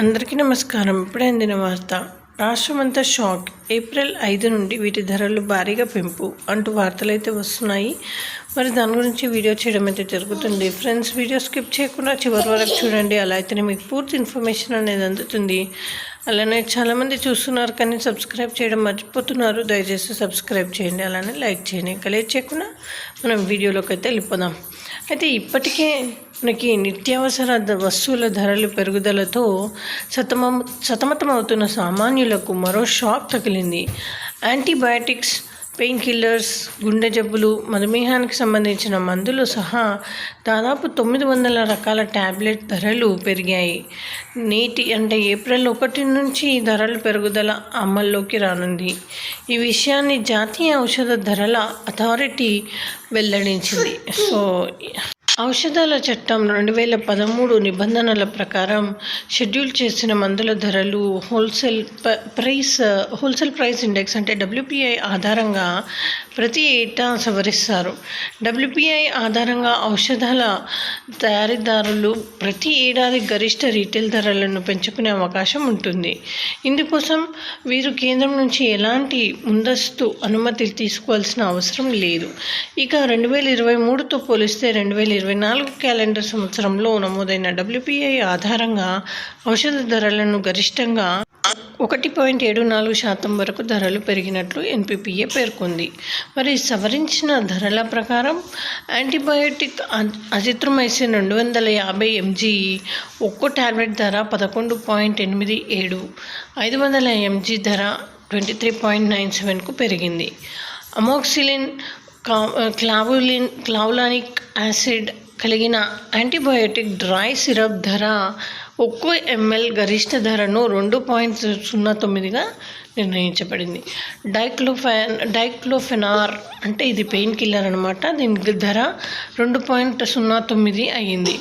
అందరికీ నమస్కారం. ఇప్పుడే అందిన వార్త. రాష్ట్రమంతా షాక్. ఏప్రిల్ ఐదు నుండి వీటి ధరలు భారీగా పెంపు అంటూ వార్తలు అయితే వస్తున్నాయి. మరి దాని గురించి వీడియో చేయడం అయితే జరుగుతుంది. ఫ్రెండ్స్ వీడియో స్కిప్ చేయకుండా చివరి వరకు చూడండి. అలా అయితేనే మీకు పూర్తి ఇన్ఫర్మేషన్ అనేది అందుతుంది. అలానే చాలామంది చూస్తున్నారు కానీ సబ్స్క్రైబ్ చేయడం మర్చిపోతున్నారు. దయచేసి సబ్స్క్రైబ్ చేయండి. అలానే లైక్ చేయండి. ఇంకా లేట్ చేయకుండా మనం వీడియోలోకి అయితే వెళ్ళిపోదాం. అయితే ఇప్పటికే మనకి నిత్యావసర వస్తువుల ధరలు పెరుగుదలతో సతమం సతమతమవుతున్న సామాన్యులకు మరో షాక్ తగిలింది. యాంటీబయాటిక్స్ పెయిన్ కిల్లర్స్ గుండె జబ్బులు మధుమేహానికి సంబంధించిన మందులు సహా దాదాపు తొమ్మిది వందల రకాల ట్యాబ్లెట్ ధరలు పెరిగాయి. నేటి అంటే ఏప్రిల్ ఒకటి నుంచి ధరలు ధరల పెరుగుదల అమల్లోకి రానుంది. ఈ విషయాన్ని జాతీయ ఔషధ ధరల అథారిటీ వెల్లడించింది. సో ఔషధాల చట్టం రెండు వేల పదమూడు నిబంధనల ప్రకారం షెడ్యూల్ చేసిన మందుల ధరలు wholesale price wholesale price index అంటే డబ్ల్యూపీఐ ఆధారంగా ప్రతి ఏటా సవరిస్తారు. డబ్ల్యూపీఐ ఆధారంగా ఔషధాల తయారీదారులు ప్రతి ఏడాది గరిష్ట రీటైల్ ధరలను పెంచుకునే అవకాశం ఉంటుంది. ఇందుకోసం వీరు కేంద్రం నుంచి ఎలాంటి ముందస్తు అనుమతి తీసుకోవాల్సిన అవసరం లేదు. ఇక రెండు వేల ఇరవై మూడుతో పోలిస్తే రెండు వేల ఇరవై నాలుగు క్యాలెండర్ సంవత్సరంలో నమోదైన డబ్ల్యూపీఐ ఆధారంగా ఔషధ ధరలను గరిష్టంగా ఒకటి పాయింట్ ఏడు నాలుగు శాతం వరకు ధరలు పెరిగినట్లు ఎన్పిపిఏ పేర్కొంది. మరి సవరించిన ధరల ప్రకారం యాంటీబయోటిక్ అజిత్రమైసిన్ రెండు వందల యాభై ఎంజీ ఒక్కో టాబ్లెట్ ధర పదకొండు పాయింట్ ఎనిమిది ఏడు ఐదు వందల ఎంజీ ధర ట్వంటీ త్రీ పాయింట్ నైన్ సెవెన్కు పెరిగింది. అమోక్సిలిన్ కా- క్లావులిన్ క్లావులానిక్ యాసిడ్ కలిగిన యాంటీబయోటిక్ డ్రై సిరప్ ధర ఒక్కో ఎంఎల్ గరిష్ట ధరను రెండు పాయింట్ సున్నా తొమ్మిదిగా నిర్ణయించబడింది. డైక్లోఫెన్ డైక్లోఫెనార్ అంటే ఇది పెయిన్ కిల్లర్ అనమాట దీనికి ధర రెండు పాయింట్ సున్నా తొమ్మిది అయ్యింది.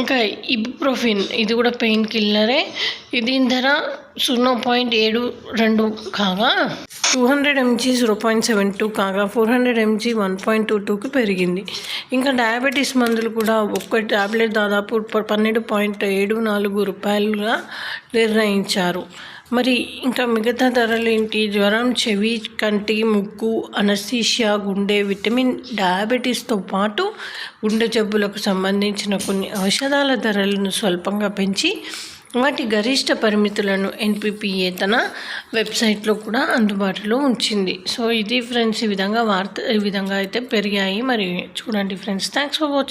ఇంకా ఇబుప్రోఫిన్ ఇది కూడా పెయిన్ కిల్లరే. దీని ధర సున్నా పాయింట్ ఏడు రెండు కాగా two hundred MG zero point seven two కాగా four hundred MG one point two టూకి పెరిగింది. ఇంకా డయాబెటీస్ మందులు కూడా ఒక్క టాబ్లెట్ దాదాపు పన్నెండు పాయింట్ ఏడు నాలుగు రూపాయలుగా నిర్ణయించారు. మరి ఇంకా మిగతా ధరలు ఏంటి? జ్వరం చెవి కంటి ముక్కు అనస్థీషియా గుండె విటమిన్ డయాబెటీస్తో పాటు గుండె జబ్బులకు సంబంధించిన కొన్ని ఔషధాల ధరలను స్వల్పంగా పెంచి వాటి గరిష్ట పరిమితులను ఎన్పిపిఏ తన వెబ్సైట్లో కూడా అందుబాటులో ఉంచింది. సో ఇది ఫ్రెండ్స్ ఈ విధంగా వార్త ఈ విధంగా అయితే పెరిగాయి. మరి చూడండి ఫ్రెండ్స్ థ్యాంక్స్ ఫర్ వాచింగ్.